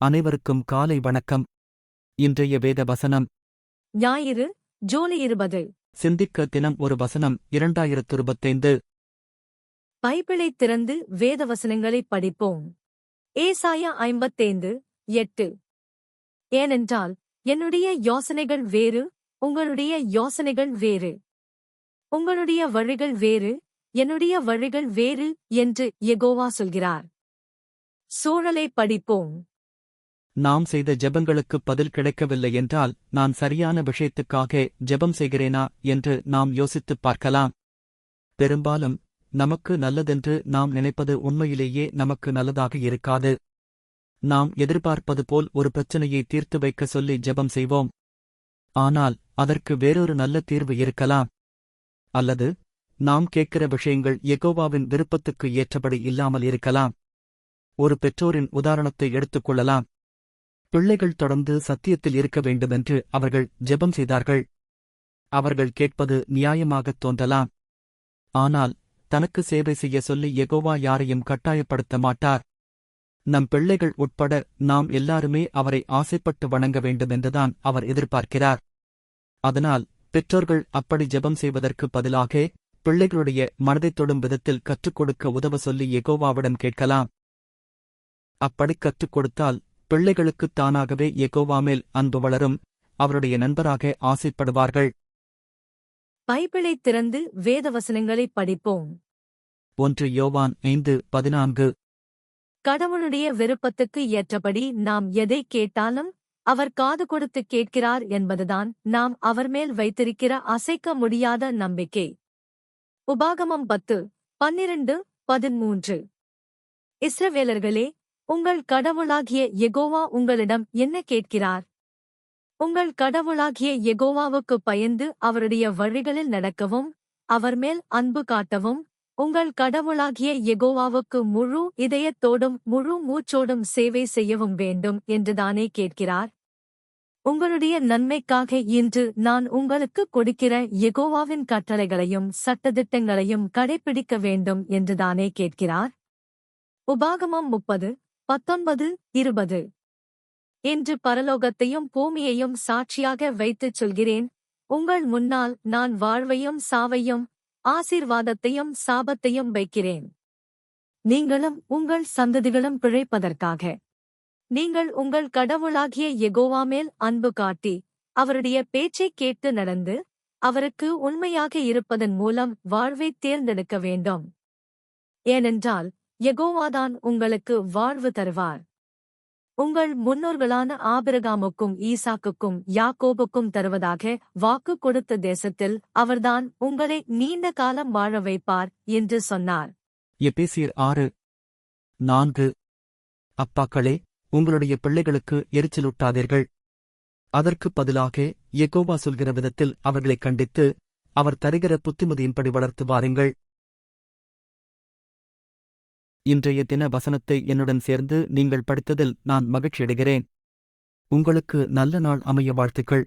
அனைவருக்கும் காலை வணக்கம். இன்றைய வேத வசனம். ஞாயிறு ஜூலை இருபது. சிந்திக்க தினம் ஒரு வசனம் இரண்டாயிரத்து இருபத்தைந்து பைபிளைத் திறந்து வேத வசனங்களைப் படிப்போம். ஏசாயா ஐம்பத்தைந்து எட்டு. ஏனென்றால் என்னுடைய யோசனைகள் வேறு உங்களுடைய யோசனைகள் வேறு. உங்களுடைய வழிகள் வேறு என்னுடைய வழிகள் வேறு என்று யெகோவா சொல்கிறார். சூழலை படிப்போம். நாம் செய்த ஜெபங்களுக்கு பதில் கிடைக்கவில்லை என்றால் நான் சரியான விஷயத்துக்காக ஜெபம் செய்கிறேனா என்று நாம் யோசித்துப் பார்க்கலாம். பெரும்பாலும் நமக்கு நல்லதென்று நாம் நினைப்பது உண்மையிலேயே நமக்கு நல்லதாக இருக்காது. நாம் எதிர்பார்ப்பது போல் ஒரு பிரச்சனையை தீர்த்து வைக்க சொல்லி ஜெபம் செய்வோம். ஆனால் அதற்கு வேறொரு நல்ல தீர்வு இருக்கலாம். அல்லது நாம் கேட்கிற விஷயங்கள் எகோவாவின் விருப்பத்துக்கு ஏற்றபடி இல்லாமல் இருக்கலாம். ஒரு பெற்றோரின் உதாரணத்தை எடுத்துக்கொள்ளலாம் பிள்ளைகள் தொடர்ந்து சத்தியத்தில் இருக்க வேண்டுமென்று அவர்கள் ஜெபம் செய்தார்கள். அவர்கள் கேட்பது நியாயமாகத் தோன்றலாம். ஆனால் தனக்கு சேவை செய்ய சொல்லி எகோவா யாரையும் கட்டாயப்படுத்த மாட்டார். நம் பிள்ளைகள் உட்பட நாம் எல்லாருமே அவரை ஆசைப்பட்டு வணங்க வேண்டுமென்றுதான் அவர் எதிர்பார்க்கிறார். அதனால் பெற்றோர்கள் அப்படி ஜெபம் செய்வதற்கு பதிலாக பிள்ளைகளுடைய மனதைத் தொடும் விதத்தில் கற்றுக் கொடுக்க உதவ சொல்லி எகோவாவிடம் கேட்கலாம். அப்படி கற்றுக் கொடுத்தால் பிள்ளைகளுக்குத் தானாகவே எகோவா மேல் அன்பு வளரும் அவருடைய நண்பராக ஆசைப்படுவார்கள் பைபிளைத் திறந்து வேத வசனங்களைப் படிப்போம். ஒன்று யோவான் ஐந்து பதினான்கு. கடவுளுடைய விருப்பத்துக்கு ஏற்றபடி நாம் எதை கேட்டாலும் அவர் காது கொடுத்து கேட்கிறார் என்பதுதான் நாம் அவர் மேல் வைத்திருக்கிற அசைக்க முடியாத நம்பிக்கை. உபாகமம் பத்து பன்னிரண்டு பதிமூன்று. இஸ்ரவேலர்களே உங்கள் கடவுளாகிய எகோவா உங்களிடம் என்ன கேட்கிறார்? உங்கள் கடவுளாகிய எகோவாவுக்கு பயந்து அவருடைய வழிகளில் நடக்கவும் அவர் மேல் அன்பு காட்டவும் உங்கள் கடவுளாகிய எகோவாவுக்கு முழு இதயத்தோடும் முழு மூச்சோடும் சேவை செய்யவும் வேண்டும் என்றுதானே கேட்கிறார்? உங்களுடைய நன்மைக்காக இன்று நான் உங்களுக்கு கொடுக்கிற எகோவாவின் கட்டளைகளையும் சட்டதிட்டங்களையும் கடைப்பிடிக்க வேண்டும் என்றுதானே கேட்கிறார்? உபாகமம் முப்பது. பத்தொன்பது இருபது. என்று பரலோகத்தையும் பூமியையும் சாட்சியாக வைத்துச் சொல்கிறேன். உங்கள் முன்னால் நான் வாழ்வையும் சாவையும் ஆசீர்வாதத்தையும் சாபத்தையும் வைக்கிறேன். நீங்களும் உங்கள் சந்ததிகளும் பிழைப்பதற்காக. நீங்கள் உங்கள் கடவுளாகிய எகோவா மேல் அன்பு காட்டி அவருடைய பேச்சைக் கேட்டு நடந்து அவருக்கு உண்மையாக இருப்பதன் மூலம் வாழ்வைத் தேர்ந்தெடுக்க வேண்டும். ஏனென்றால் எகோவாதான் உங்களுக்கு வாழ்வு தருவார். உங்கள் முன்னோர்களான ஆபிரகாமுக்கும் ஈசாக்குக்கும் யாக்கோபுக்கும் தருவதாக வாக்கு கொடுத்த தேசத்தில் அவர்தான் உங்களை நீண்ட காலம் வாழ வைப்பார் என்று சொன்னார். எபேசியர் ஆறு நான்கு அப்பாக்களே உங்களுடைய பிள்ளைகளுக்கு எரிச்சலூட்டாதீர்கள். அதற்குப் பதிலாக எகோவா சொல்கிற விதத்தில் அவர்களைக் கண்டித்து அவர் தருகிற புத்திமதியின்படி வளர்த்து வாருங்கள். இன்றைய தின வசனத்தை என்னுடன் சேர்ந்து நீங்கள் படித்ததில் நான் மகிழ்ச்சியடைகிறேன். உங்களுக்கு நல்ல நாள் அமைய வாழ்த்துக்கள்.